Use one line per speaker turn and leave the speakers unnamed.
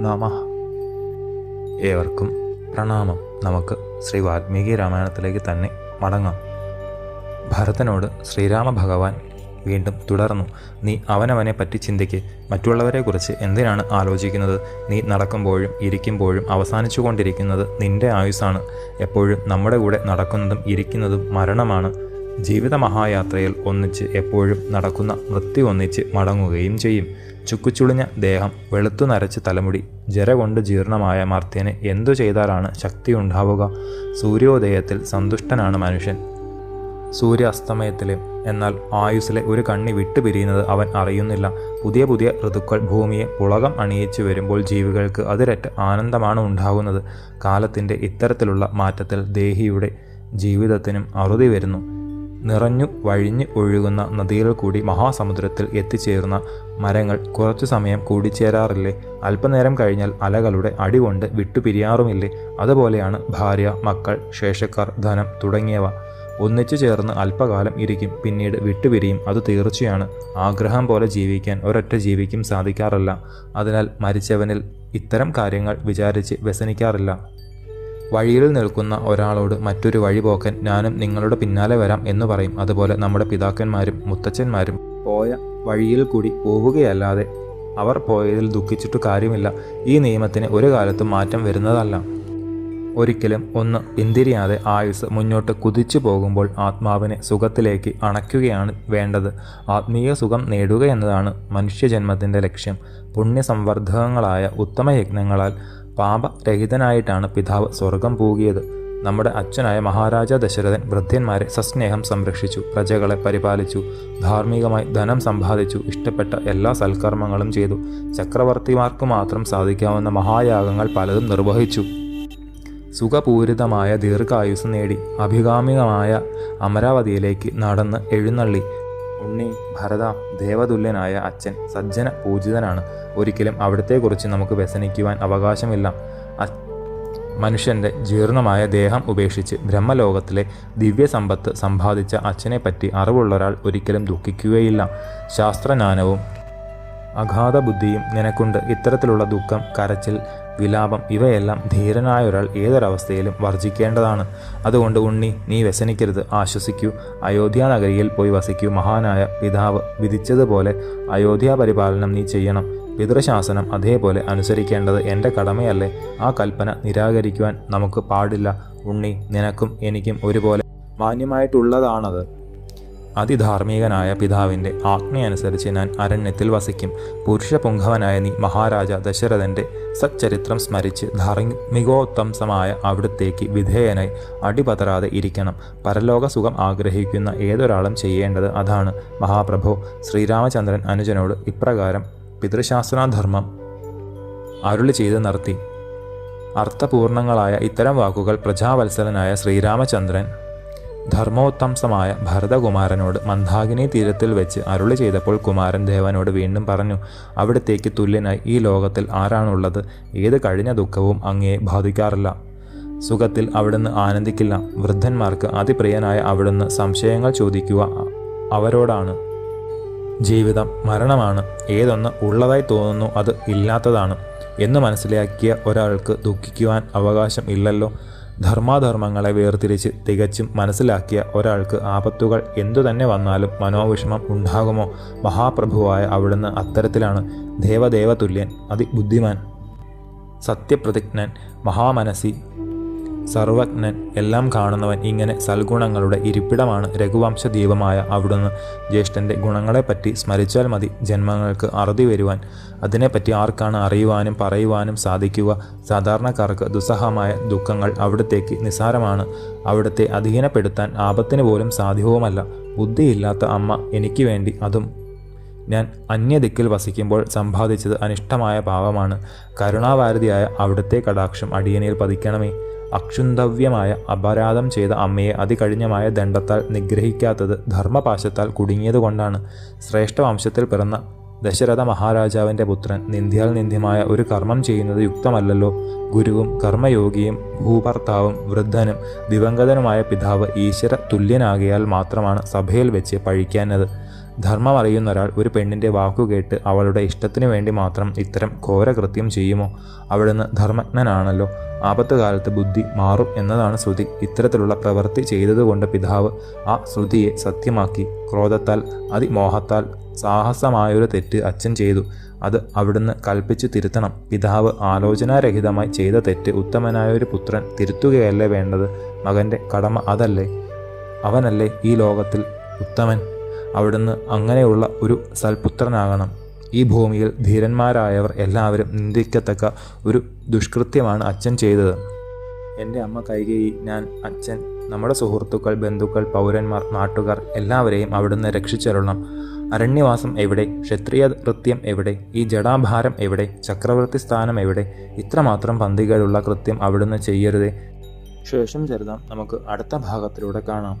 നമ. ഏവർക്കും പ്രണാമം. നമുക്ക് ശ്രീ വാൽമീകി രാമായണത്തിലേക്ക് തന്നെ മടങ്ങാം. ഭരതനോട് ശ്രീരാമ ഭഗവാൻ വീണ്ടും തുടർന്നു. നീ അവനവനെ പറ്റി ചിന്തിക്ക്. മറ്റുള്ളവരെക്കുറിച്ച് എന്തിനാണ് ആലോചിക്കുന്നത്? നീ നടക്കുമ്പോഴും ഇരിക്കുമ്പോഴും അവസാനിച്ചുകൊണ്ടിരിക്കുന്നത് നിന്റെ ആയുസാണ് എപ്പോഴും നമ്മുടെ കൂടെ നടക്കുന്നതും ഇരിക്കുന്നതും മരണമാണ്. ജീവിത മഹായാത്രയിൽ ഒന്നിച്ച് എപ്പോഴും നടക്കുന്ന വൃത്തി ഒന്നിച്ച് മടങ്ങുകയും ചെയ്യും. ചുക്കുചുളിഞ്ഞ ദേഹം വെളുത്തു നരച്ച് തലമുടി ജര കൊണ്ട് ജീർണമായ മർത്യന് എന്തു ചെയ്താലാണ് ശക്തി ഉണ്ടാവുക സൂര്യോദയത്തിൽ സന്തുഷ്ടനാണ് മനുഷ്യൻ. സൂര്യാസ്തമയത്തിലെ എന്നാൽ ആയുസ്സിലെ ഒരു കണ്ണി വിട്ടുപിരിയുന്നത് അവൻ അറിയുന്നില്ല. പുതിയ പുതിയ ഋതുക്കൾ ഭൂമിയെ പുളകം അണിയിച്ചു വരുമ്പോൾ ജീവികൾക്ക് അതിരറ്റ ആനന്ദമാണ് ഉണ്ടാകുന്നത്. കാലത്തിന്റെ ഇത്തരത്തിലുള്ള മാറ്റത്തിൽ ദേഹിയുടെ ജീവിതത്തിനും അറുതി വരുന്നു. നിറഞ്ഞു വഴിഞ്ഞു ഒഴുകുന്ന നദികൾ കൂടി മഹാസമുദ്രത്തിൽ എത്തിച്ചേർന്ന മരങ്ങൾ കുറച്ചു സമയം കൂടിച്ചേരാറില്ലേ? അല്പനേരം കഴിഞ്ഞാൽ അലകളുടെ അടികൊണ്ട് വിട്ടുപിരിയാറുമില്ലേ? അതുപോലെയാണ് ഭാര്യ മക്കൾ ശേഷക്കാർ ധനം തുടങ്ങിയവ. ഒന്നിച്ചു ചേർന്ന് അല്പകാലം ഇരിക്കും പിന്നീട് വിട്ടുപിരിയും. അത് തീർച്ചയാണ്. ആഗ്രഹം പോലെ ജീവിക്കാൻ ഒരൊറ്റ ജീവിക്കും സാധിക്കാറില്ല. അതിനാൽ മരിച്ചവനിൽ ഇത്തരം കാര്യങ്ങൾ വിചാരിച്ച് വ്യസനിക്കാറില്ല. വഴിയിൽ നിൽക്കുന്ന ഒരാളോട് മറ്റൊരു വഴി പോക്കൻ ഞാനും നിങ്ങളുടെ പിന്നാലെ വരാം എന്ന് പറയും. അതുപോലെ നമ്മുടെ പിതാക്കന്മാരും മുത്തച്ഛന്മാരും പോയ വഴിയിൽ കൂടി പോവുകയല്ലാതെ അവർ പോയതിൽ ദുഃഖിച്ചിട്ട് കാര്യമില്ല. ഈ നിയമത്തിന് ഒരു കാലത്തും മാറ്റം വരുന്നതല്ല. ഒരിക്കലും ഒന്ന് പിന്തിരിയാതെ ആയുസ് മുന്നോട്ട് കുതിച്ചു പോകുമ്പോൾ ആത്മാവിനെ സുഖത്തിലേക്ക് അണയ്ക്കുകയാണ് വേണ്ടത്. ആത്മീയ സുഖം നേടുക എന്നതാണ് മനുഷ്യജന്മത്തിന്റെ ലക്ഷ്യം. പുണ്യസംവർദ്ധകങ്ങളായ ഉത്തമയജ്ഞങ്ങളാൽ പാപരഹിതനായിട്ടാണ് പിതാവ് സ്വർഗം പൂകിയത്. നമ്മുടെ അച്ഛനായ മഹാരാജ ദശരഥൻ വൃദ്ധന്മാരെ സസ്നേഹം സംരക്ഷിച്ചു പ്രജകളെ പരിപാലിച്ചു ധാർമ്മികമായി ധനം സമ്പാദിച്ചു ഇഷ്ടപ്പെട്ട എല്ലാ സൽക്കർമ്മങ്ങളും ചെയ്തു. ചക്രവർത്തിമാർക്ക് മാത്രം സാധിക്കാവുന്ന മഹായാഗങ്ങൾ പലതും നിർവഹിച്ചു. സുഖപൂരിതമായ ദീർഘായുസ് നേടി അഭികാമികമായ അമരാവതിയിലേക്ക് നടന്ന് എഴുന്നള്ളി. ഉണ്ണി ഭരത ദേവതുല്യനായ അച്ഛൻ സജ്ജന പൂജിതനാണ് ഒരിക്കലും അവിടത്തെക്കുറിച്ച് നമുക്ക് വ്യസനിക്കുവാൻ അവകാശമില്ല. മനുഷ്യന്റെ ജീർണമായ ദേഹം ഉപേക്ഷിച്ച് ബ്രഹ്മലോകത്തിലെ ദിവ്യസമ്പത്ത് സമ്പാദിച്ച അച്ഛനെപ്പറ്റി അറിവുള്ളൊരാൾ ഒരിക്കലും ദുഃഖിക്കുകയില്ല. ശാസ്ത്രജ്ഞാനവും അഗാധ ബുദ്ധിയും നിനക്കുണ്ട്. ഇത്തരത്തിലുള്ള ദുഃഖം കരച്ചിൽ വിലാപം. ഇവയെല്ലാം ധീരനായ ഒരാൾ ഏതൊരവസ്ഥയിലും വർജിക്കേണ്ടതാണ് അതുകൊണ്ട് ഉണ്ണി നീ വ്യസനിക്കരുത് ആശ്വസിക്കൂ. അയോധ്യ നഗരിയിൽ പോയി വസിക്കൂ. മഹാനായ പിതാവ് വിധിച്ചതുപോലെ അയോധ്യ പരിപാലനം നീ ചെയ്യണം. പിതൃശാസനം അതേപോലെ അനുസരിക്കേണ്ടത് എന്റെ കടമയല്ലേ? ആ കൽപ്പന നിരാകരിക്കുവാൻ നമുക്ക് പാടില്ല. ഉണ്ണി നിനക്കും എനിക്കും ഒരുപോലെ. മാന്യമായിട്ടുള്ളതാണത്. അതിധാർമ്മികനായ പിതാവിന്റെ ആജ്ഞയനുസരിച്ച് ഞാൻ അരണ്യത്തിൽ വസിക്കും. പുരുഷപുങ്കവനായ നീ മഹാരാജ ദശരഥന്റെ സച്ചരിത്രം സ്മരിച്ച് ധാർമ്മികോത്തംസമായ അവിടുത്തേക്ക് വിധേയനായി അടിപതറാതെ ഇരിക്കണം. പരലോക സുഖം ആഗ്രഹിക്കുന്ന ഏതൊരാളും ചെയ്യേണ്ടത് അതാണ്. മഹാപ്രഭു ശ്രീരാമചന്ദ്രൻ അനുജനോട് ഇപ്രകാരം പിതൃശാസ്ത്രാധർമ്മം അരുളി ചെയ്ത് നിർത്തി അർത്ഥപൂർണങ്ങളായ ഇത്തരം വാക്കുകൾ പ്രജാവത്സലനായ ശ്രീരാമചന്ദ്രൻ ധർമ്മോത്തംസമായ ഭരതകുമാരനോട് മന്ദാകിനി തീരത്തിൽ വെച്ച് അരുളി ചെയ്തപ്പോൾ കുമാരൻ ദേവനോട് വീണ്ടും പറഞ്ഞു അവിടത്തേക്ക് തുല്യനായി ഈ ലോകത്തിൽ ആരാണുള്ളത്? ഏത് കഴിഞ്ഞ ദുഃഖവും അങ്ങയെ ബാധിക്കാറില്ല. സുഖത്തിൽ അവിടുന്ന് ആനന്ദിക്കില്ല. വൃദ്ധന്മാർക്ക് അതിപ്രിയനായ അവിടുന്ന് സംശയങ്ങൾ ചോദിക്കുക അവരോടാണ്. ജീവിതം മരണമാണ്. ഏതൊന്ന് ഉള്ളതായി തോന്നുന്നു അത് ഇല്ലാത്തതാണ്. എന്ന് മനസ്സിലാക്കിയ ഒരാൾക്ക് ദുഃഖിക്കുവാൻ അവകാശം ഇല്ലല്ലോ. ധർമാധർമ്മങ്ങളെ വേർതിരിച്ച് തികച്ചും മനസ്സിലാക്കിയ ഒരാൾക്ക് ആപത്തുകൾ എന്തുതന്നെ വന്നാലും മനോവിഷമം ഉണ്ടാകുമോ? മഹാപ്രഭുവായ അവിടുന്ന് അത്തരത്തിലാണ് ദേവദേവതുല്യൻ അതിബുദ്ധിമാൻ സത്യപ്രതിജ്ഞൻ മഹാമനസി സർവജ്ഞൻ എല്ലാം കാണുന്നവൻ ഇങ്ങനെ സൽഗുണങ്ങളുടെ ഇരിപ്പിടമാണ് രഘുവംശ ദീപമായ അവിടുന്ന്. ജ്യേഷ്ഠന്റെ ഗുണങ്ങളെപ്പറ്റി സ്മരിച്ചാൽ മതി ജന്മങ്ങൾക്ക് അറുതി വരുവാൻ. അതിനെപ്പറ്റി ആർക്കാണ് അറിയുവാനും പറയുവാനും സാധിക്കുക? സാധാരണക്കാർക്ക് ദുസ്സഹമായ ദുഃഖങ്ങൾ അവിടത്തേക്ക് നിസ്സാരമാണ് അവിടുത്തെ അധീനപ്പെടുത്താൻ ആപത്തിന് പോലും സാധ്യവുമല്ല. ബുദ്ധിയില്ലാത്ത അമ്മ എനിക്ക് വേണ്ടി അതും. ഞാൻ അന്യദിക്കിൽ വസിക്കുമ്പോൾ സമ്പാദിച്ചത് അനിഷ്ടമായ പാവമാണ്. കരുണാവാരതിയായ അവിടുത്തെ കടാക്ഷം അടിയനിൽ പതിക്കണമേ. അക്ഷുന്തവ്യമായ അപരാധം ചെയ്ത അമ്മയെ അതികഠിനമായ ദണ്ഡത്താൽ നിഗ്രഹിക്കാത്തത് ധർമ്മപാശത്താൽ കുടുങ്ങിയതുകൊണ്ടാണ് ശ്രേഷ്ഠ വംശത്തിൽ പിറന്ന ദശരഥ മഹാരാജാവിന്റെ പുത്രൻ നിന്ദ്യാൽ നിന്ദ്യമായ ഒരു കർമ്മം ചെയ്യുന്നത് യുക്തമല്ലല്ലോ. ഗുരുവും കർമ്മയോഗിയും ഭൂഭർത്താവും വൃദ്ധനും ദിവംഗതനുമായ പിതാവ് ഈശ്വര തുല്യനാകിയാൽ മാത്രമാണ് സഭയിൽ വെച്ച് പഴിക്കാനത് ധർമ്മം അറിയുന്ന ഒരാൾ ഒരു പെണ്ണിന്റെ വാക്കുകേട്ട് അവളുടെ ഇഷ്ടത്തിനു വേണ്ടി മാത്രം ഇത്തരം ഘോരകൃത്യം ചെയ്യുമോ? അവിടുന്ന് ധർമ്മജ്ഞനാണല്ലോ. ആപത്ത് കാലത്ത് ബുദ്ധി മാറും എന്നതാണ് ശ്രുതി. ഇത്തരത്തിലുള്ള പ്രവൃത്തി ചെയ്തതുകൊണ്ട് പിതാവ് ആ ശ്രുതിയെ സത്യമാക്കി. ക്രോധത്താൽ അതിമോഹത്താൽ സാഹസമായൊരു തെറ്റ് അച്ഛൻ ചെയ്തു. അത് അവിടുന്ന് കൽപ്പിച്ചു തിരുത്തണം. പിതാവ് ആലോചനാരഹിതമായി ചെയ്ത തെറ്റ് ഉത്തമനായൊരു പുത്രൻ തിരുത്തുകയല്ലേ വേണ്ടത്? മകന്റെ കടമ അതല്ലേ? അവനല്ലേ ഈ ലോകത്തിൽ ഉത്തമൻ? അവിടുന്ന് അങ്ങനെയുള്ള ഒരു സൽപുത്രനാകണം. ഈ ഭൂമിയിൽ ധീരന്മാരായവർ എല്ലാവരും നിന്ദിക്കത്തക്ക ഒരു ദുഷ്കൃത്യമാണ് അച്ഛൻ ചെയ്തത്. എന്റെ അമ്മ കൈകേയി ഞാൻ അച്ഛൻ നമ്മുടെ സുഹൃത്തുക്കൾ ബന്ധുക്കൾ പൗരന്മാർ നാട്ടുകാർ എല്ലാവരെയും അവിടുന്ന് രക്ഷിച്ചരുളണം. അരണ്യവാസം എവിടെ? ക്ഷത്രിയ കൃത്യം എവിടെ? ഈ ജടാഭാരം എവിടെ? ചക്രവർത്തി സ്ഥാനം എവിടെ? ഇത്രമാത്രം പന്തികളുള്ള കൃത്യം അവിടുന്ന് ചെയ്യരുതേ. ശേഷം ചരിതം നമുക്ക് അടുത്ത ഭാഗത്തിലൂടെ കാണാം.